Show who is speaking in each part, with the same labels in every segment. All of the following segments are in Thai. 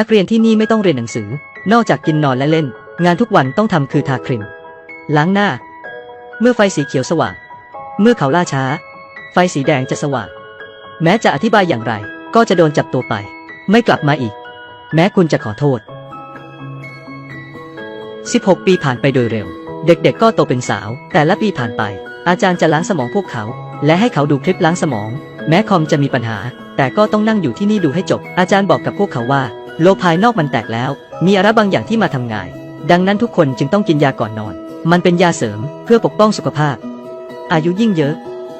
Speaker 1: นักเรียนที่นี่ไม่ต้องเรียนหนังสือ นอกจากกินนอนและเล่น งานทุกวันต้องทำคือทาครีม ล้างหน้า เมื่อไฟสีเขียวสว่าง เมื่อเขาล่าช้า ไฟสีแดงจะสว่าง แม้จะอธิบายอย่างไร ก็จะโดนจับตัวไป ไม่กลับมาอีก แม้คุณจะขอโทษ 16 ปีผ่านไปโดยเร็ว เด็กๆก็โตเป็นสาว แต่ละปีผ่านไป อาจารย์จะล้างสมองพวกเขา และให้เขาดูคลิปล้างสมอง แม้คอมจะมีปัญหา แต่ก็ต้องนั่งอยู่ที่นี่ดูให้จบ อาจารย์บอกกับพวกเขาว่า โลกภายนอกมันแตกแล้ว มีอะไรบางอย่างที่มาทำงาน ดังนั้นทุกคนจึงต้องกินยาก่อนนอน มันเป็นยาเสริมเพื่อปกป้องสุขภาพ อายุยิ่งเยอะ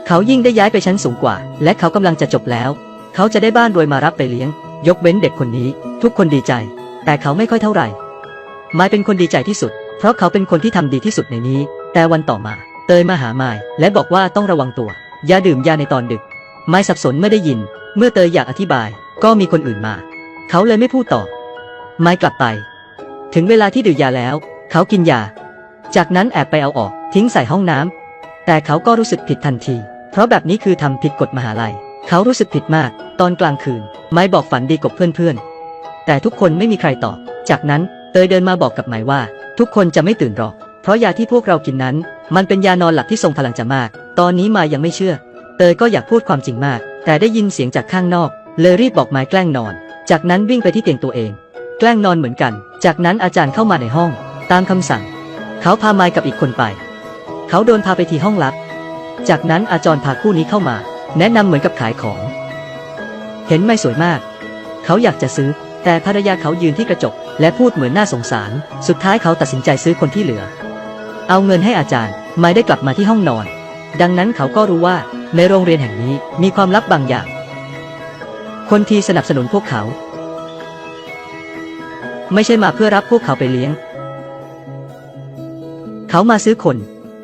Speaker 1: เขายิ่งได้ย้ายไปชั้นสูงกว่า และเขากำลังจะจบแล้ว เขาจะได้บ้านรวยมารับไปเลี้ยง ยกเว้นเด็กคนนี้ ทุกคนดีใจ แต่เขาไม่ค่อยเท่าไหร่ไม้เป็นคนดีใจที่สุด เพราะเขาเป็นคนที่ทำดีที่สุดในนี้ แต่วันต่อมา เตยมาหาไม้และบอกว่าต้องระวังตัว อย่าดื่มยาในตอนดึก ไม้สับสนเมื่อได้ยิน เมื่อเตยอยากอธิบาย ก็มีคนอื่นมา เขาเลยไม่พูดต่อ ไม้กลับไป ถึงเวลาที่ดื่มยาแล้ว เขากินยา จากนั้นแอบไปเอาออกทิ้งใส่ห้องน้ำแต่เขาก็รู้สึกผิดทันที เพราะแบบนี้คือทำผิดกฎมหาลัย เขารู้สึกผิดมาก ตอนกลางคืน ไม้บอกฝันดีกับเพื่อนๆ แต่ทุกคนไม่มีใครตอบ จากนั้นเตยเดินมาบอกกับไม้ว่า ทุกคนจะไม่ตื่นหรอก เพราะยาที่พวกเรากินนั้น มันเป็นยานอนหลับที่ทรงพลังจะมาก ตอนนี้มายังไม่เชื่อ เตยก็อยากพูดความจริงมาก แต่ได้ยินเสียงจากข้างนอก เลยรีบบอกไม้แกล้งนอน จากนั้นวิ่งไปที่เตียงตัวเอง แกล้งนอนเหมือนกัน จากนั้นอาจารย์เข้ามาในห้อง ตามคำสั่ง เขาพาไม้กับอีกคนไป เขาโดนพาไปที่ห้องลับ จากนั้นอาจารย์พาคู่นี้เข้ามา แนะนำเหมือนกับขายของ เห็นไม่สวยมาก เขาอยากจะซื้อ แต่ภรรยาเขายืนที่กระจก และพูดเหมือนน่าสงสาร สุดท้ายเขาตัดสินใจซื้อคนที่เหลือ เอาเงินให้อาจารย์ ไม่ได้กลับมาที่ห้องนอน ดังนั้นเขาก็รู้ว่าในโรงเรียนแห่งนี้มีความลับบางอย่าง คนที่สนับสนุนพวกเขา ไม่ใช่มาเพื่อรับพวกเขาไปเลี้ยง เขามาซื้อคน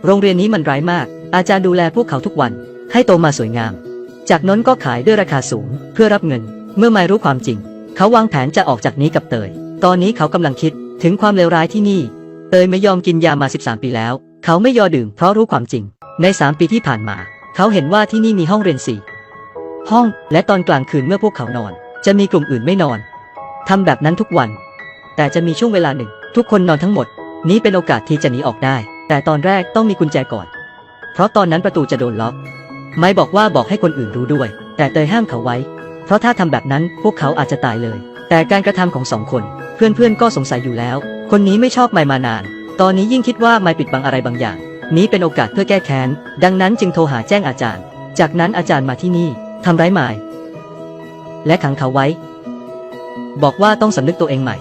Speaker 1: โรงเรียนนี้มันร้ายมาก อาจารย์ดูแลพวกเขาทุกวัน ให้โตมาสวยงาม จากนั้นก็ขายด้วยราคาสูง เพื่อรับเงิน เมื่อไม่รู้ความจริง เขาวางแผนจะออกจากนี้กับเตย ตอนนี้เขากำลังคิดถึงความเลวร้ายที่นี่ เตยไม่ยอมกินยามา 13 ปีแล้ว เขาไม่ยอมดื่มเพราะรู้ความจริง ใน 3 ปีที่ผ่านมา เขาเห็นว่าที่นี่มีห้องเรียนสี่ ห้อง และตอนกลางคืนเมื่อพวกเขานอน จะมีกลุ่มอื่นไม่นอน ทำแบบนั้นทุกวัน แต่จะมีช่วงเวลาหนึ่ง ทุกคนนอนทั้งหมด นี้เป็นโอกาสที่จะหนีออกได้ แต่ตอนแรกต้องมีกุญแจก่อน เพราะตอนนั้นประตูจะโดนล็อก ไม่บอกว่าบอกให้คนอื่นรู้ด้วย แต่เตยห้ามเขาไว้ เพราะถ้าทำแบบนั้นพวกเขาอาจจะตายเลย แต่การกระทำของสองคน เพื่อนๆก็สงสัยอยู่แล้ว คนนี้ไม่ชอบไม่มานาน ตอนนี้ยิ่งคิดว่าไม่ปิดบังอะไรบางอย่าง นี้เป็นโอกาสเพื่อแก้แค้น ดังนั้นจึงโทรหาแจ้งอาจารย์ จากนั้นอาจารย์มาที่นี่ ทำร้ายไมาย และขังเขาไว้ บอกว่าต้องสำนึกตัวเองใหม่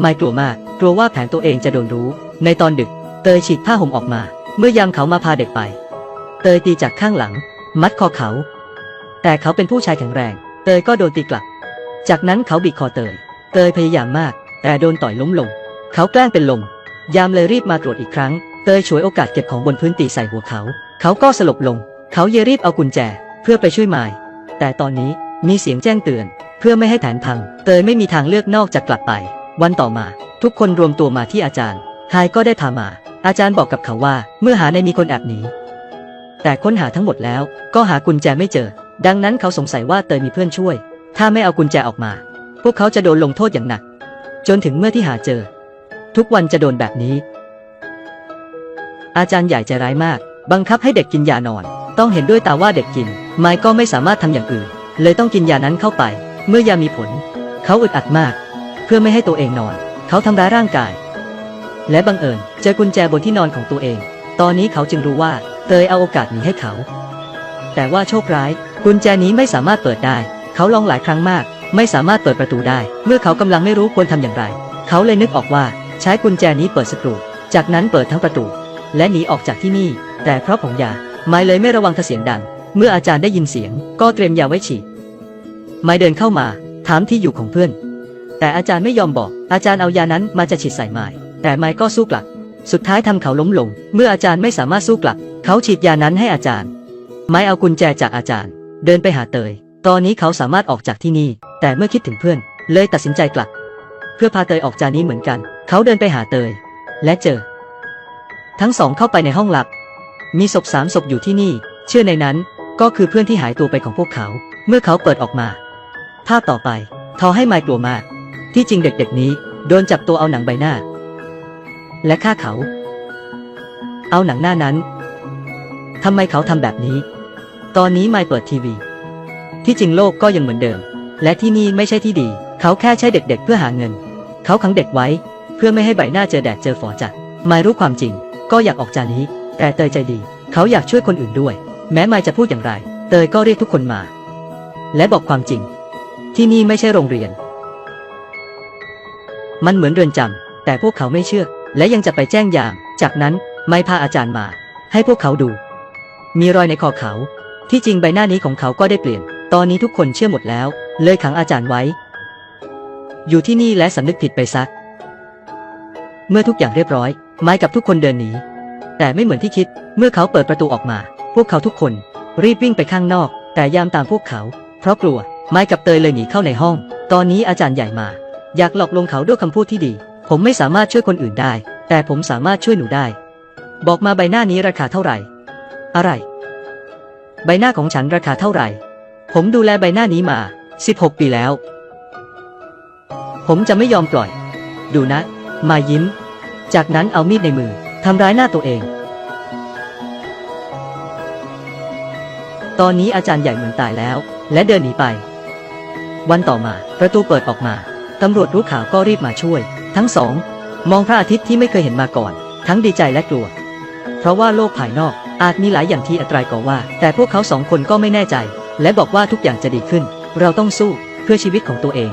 Speaker 1: ไม่กลัวมาก กลัวว่าแผนตัวเองจะโดนรู้ ในตอนดึก เตยฉีกผ้าห่มออกมา เมื่อยามเขามาพาเด็กไป เตยตีจากข้างหลัง มัดคอเขา แต่เขาเป็นผู้ชายแข็งแรง เตยก็โดนตีกลับ จากนั้นเขาบีบคอเตย เตยพยายามมาก แต่โดนต่อยล้มลง เขาแกล้งเป็นลม ยามเลยรีบมาตรวจอีกครั้ง เตยฉวยโอกาสเก็บของบนพื้นตีใส่หัวเขา เขาก็สลบลง เขาเยรีบเอากุญแจ เพื่อไปช่วยไมาย แต่ตอนนี้มีเสียงแจ้งเตือน เพื่อไม่ให้แผนพัง เตยไม่มีทางเลือกนอกจากกลับไป วันต่อมา ทุกคนรวมตัวมาที่อาจารย์ไฮก็ได้พามา อาจารย์บอกกับเขาว่า เมื่อหาในมีคนแอบหนีแต่ค้นหาทั้งหมดแล้วก็หากุญแจไม่เจอ ดังนั้นเขาสงสัยว่าเตยมีเพื่อนช่วย ถ้าไม่เอากุญแจออกมา พวกเขาจะโดนลงโทษอย่างหนัก จนถึงเมื่อที่หาเจอ ทุกวันจะโดนแบบนี้ อาจารย์ใหญ่ใจร้ายมาก บังคับให้เด็กกินยานอน ต้องเห็นด้วยตาว่าเด็กกิน ไม้ก็ไม่สามารถทำอย่างอื่น เลยต้องกินยานั้นเข้าไป เมื่อยามีผล เขาอึดอัดมาก เพื่อไม่ให้ตัวเองนอน เขาทำร้ายร่างกาย และบังเอิญเจอกุญแจบนที่นอนของตัวเอง ตอนนี้เขาจึงรู้ว่าเตยเอาโอกาสนี้ให้เขา แต่ว่าโชคร้าย กุญแจนี้ไม่สามารถเปิดได้ เขาลองหลายครั้งมาก ไม่สามารถเปิดประตูได้ เมื่อเขากำลังไม่รู้ควรทำอย่างไร เขาเลยนึกออกว่าใช้กุญแจนี้เปิดสกรูจากนั้นเปิดทั้งประตู และหนีออกจากที่นี่ แต่เพราะผงยาไม่เลยไม่ระวังถ้าเสียงดัง เมื่ออาจารย์ได้ยินเสียง ก็เตรียมยาไว้ฉีดไม่เดินเข้ามา ถามที่อยู่ของเพื่อน แต่อาจารย์ไม่ยอมบอก อาจารย์เอายานั้นมาจะฉีดใส่ไม้แต่ไม้ก็สู้กลับ สุดท้ายทำเขาล้มลง เมื่ออาจารย์ไม่สามารถสู้กลับ เขาฉีดยานั้นให้อาจารย์ ไม้เอากุญแจจากอาจารย์ เดินไปหาเตย ตอนนี้เขาสามารถออกจากที่นี่ แต่เมื่อคิดถึงเพื่อน เลยตัดสินใจกลับ เพื่อพาเตยออกจากนี้เหมือนกัน เขาเดินไปหาเตย และเจอ ทั้งสองเข้าไปในห้องลับ มีศพสามศพอยู่ที่นี่ เชื่อในนั้นก็คือเพื่อนที่หายตัวไปของพวกเขา เมื่อเขาเปิดออกมา ภาพต่อไปทอให้ไมายกลัวมาก ที่จริงเด็กๆนี้ โดนจับตัวเอาหนังใบหน้า และฆ่าเขา เอาหนังหน้านั้นทำไมเขาทำแบบนี้ ตอนนี้ไมายเปิดทีวี ที่จริงโลกก็ยังเหมือนเดิม และที่นี่ไม่ใช่ที่ดี เขาแค่ใช้เด็กๆเพื่อหาเงิน เขาขังเด็กไว้ เพื่อไม่ให้ใบหน้าเจอแดดเจอฝอจัดไมายรู้ความจริง ก็อยากออกจากนี้ แต่เตยใจดี เขาอยากช่วยคนอื่นด้วย แม้ไมายจะพูดอย่างไร เตยก็เรียกทุกคนมา และบอกความจริง ที่นี่ไม่ใช่โรงเรียน มันเหมือนเรือนจำแต่พวกเขาไม่เชื่อ และยังจะไปแจ้งยาม จากนั้นไม่พาอาจารย์มา ให้พวกเขาดู มีรอยในคอเขา ที่จริงใบหน้านี้ของเขาก็ได้เปลี่ยน ตอนนี้ทุกคนเชื่อหมดแล้ว เลยขังอาจารย์ไว้ อยู่ที่นี่และสำนึกผิดไปซัก เมื่อทุกอย่างเรียบร้อย ไม้กับทุกคนเดินหนี แต่ไม่เหมือนที่คิด เมื่อเขาเปิดประตูออกมา พวกเขาทุกคน รีบวิ่งไปข้างนอก แต่ยามตามพวกเขา เพราะกลัว ไม้กับเตยเลยหนีเข้าในห้อง ตอนนี้อาจารย์ใหญ่มา อยากหลอกลวงเขาด้วยคำพูดที่ดี ผมไม่สามารถช่วยคนอื่นได้ แต่ผมสามารถช่วยหนูได้ บอกมาใบหน้านี้ราคาเท่าไหร่ อะไร ใบหน้าของฉันราคาเท่าไหร่ ผมดูแลใบหน้านี้มา 16 ปีแล้ว ผมจะไม่ยอมปล่อย ดูนะ มายิ้ม จากนั้นเอามีดในมือ ทำร้ายหน้าตัวเอง ตอนนี้อาจารย์ใหญ่เหมือนตายแล้ว และเดินหนีไป วันต่อมา ประตูเปิดออกมา ตำรวจรู้ข่าวก็รีบมาช่วย ทั้งสอง มองพระอาทิตย์ที่ไม่เคยเห็นมาก่อน ทั้งดีใจและกลัว เพราะว่าโลกภายนอกอาจมีหลายอย่างที่อัตรายก่อว่า แต่พวกเขาสองคนก็ไม่แน่ใจ และบอกว่าทุกอย่างจะดีขึ้น เราต้องสู้เพื่อชีวิตของตัวเอง